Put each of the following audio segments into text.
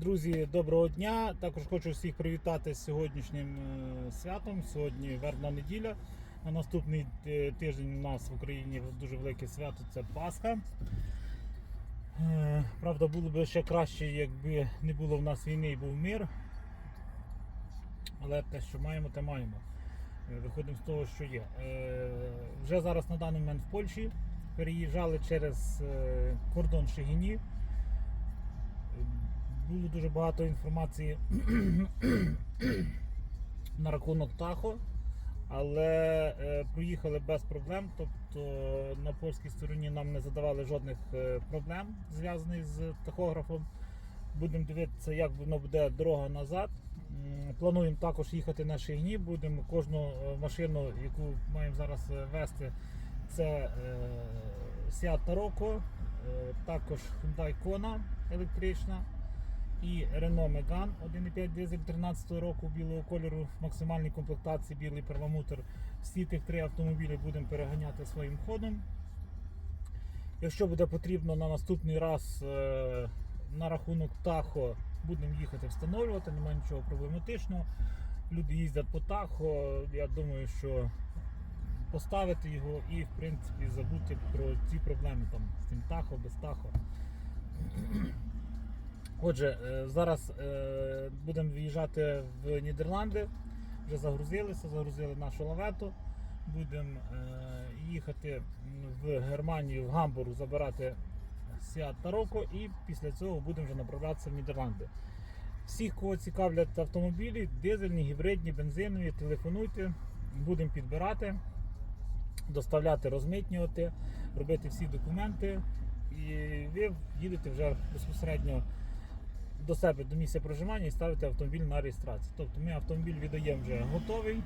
Друзі, доброго дня! Також хочу всіх привітати з сьогоднішнім е, святом. Сьогодні вербна неділя. На наступний е, тиждень у нас в Україні дуже велике свято це Пасха. Е, Правда, було б ще краще, якби не було в нас війни і був мир. Але те, що маємо, те маємо. Виходимо з того, що є. Вже зараз на даний момент в Польщі переїжджали через кордон Шегині. Було дуже багато інформації на рахунок Тахо, але е, проїхали без проблем. Тобто на польській стороні нам не задавали жодних е, проблем зв'язаних з тахографом. Будемо дивитися, як воно буде дорога назад. Плануємо також їхати на Шигні. Будемо кожну е, машину, яку маємо зараз е, вести, це е, Seat Tarocco, е, також Hyundai Kona електрична і Renault Megane 1.5 дизель 13 року білого кольору в максимальній комплектації білий перламутр. Всі тих три автомобілі будемо переганяти своїм ходом. Якщо буде потрібно на наступний раз е, на рахунок Тахо будемо їхати встановлювати, немає нічого проблематичного. Люди їздять по Тахо. Я думаю, що поставити його і в принципі забути про ці проблеми там з тим Тахо, без Тахо. Отже, е, зараз е, будемо виїжджати в Нідерланди. Вже загрузилися, загрузили нашу лавету. Будемо е, їхати в Германію, в Гамбург, забирати Seat Tarocco і після цього будемо вже направлятися в Нідерланди. Всіх, кого цікавлять автомобілі, дизельні, гібридні, бензинові, телефонуйте, будемо підбирати, доставляти, розмитнювати, робити всі документи. І ви їдете вже безпосередньо до себе до місця проживання і ставите автомобіль на реєстрацію. Тобто ми автомобіль віддаємо вже готовий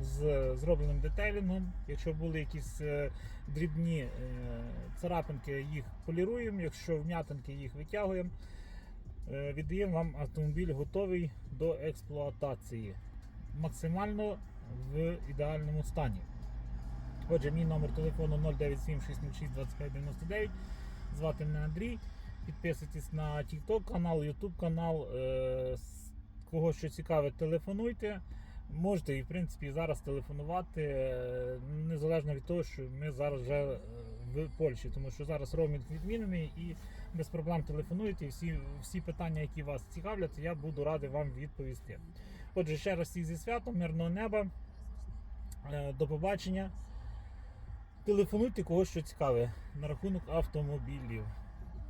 з зробленим детейлінгом. Якщо були якісь е, дрібні е, царапинки, їх поліруємо, якщо вм'ятинки, їх витягуємо. Е, Віддаємо вам автомобіль готовий до експлуатації. Максимально в ідеальному стані. Отже, мій номер телефону 097 606 2599. Звати мене Андрій. Підписуйтесь на TikTok канал, YouTube канал. Е, Кого що цікаве, телефонуйте. Можете і в принципі зараз телефонувати, е, незалежно від того, що ми зараз вже е, в Польщі, тому що зараз роумінг відмінений і без проблем телефонуйте. Всі, всі питання, які вас цікавлять, я буду радий вам відповісти. Отже, ще раз всіх зі святом, мирного неба. До побачення. Телефонуйте кого що цікаве на рахунок автомобілів.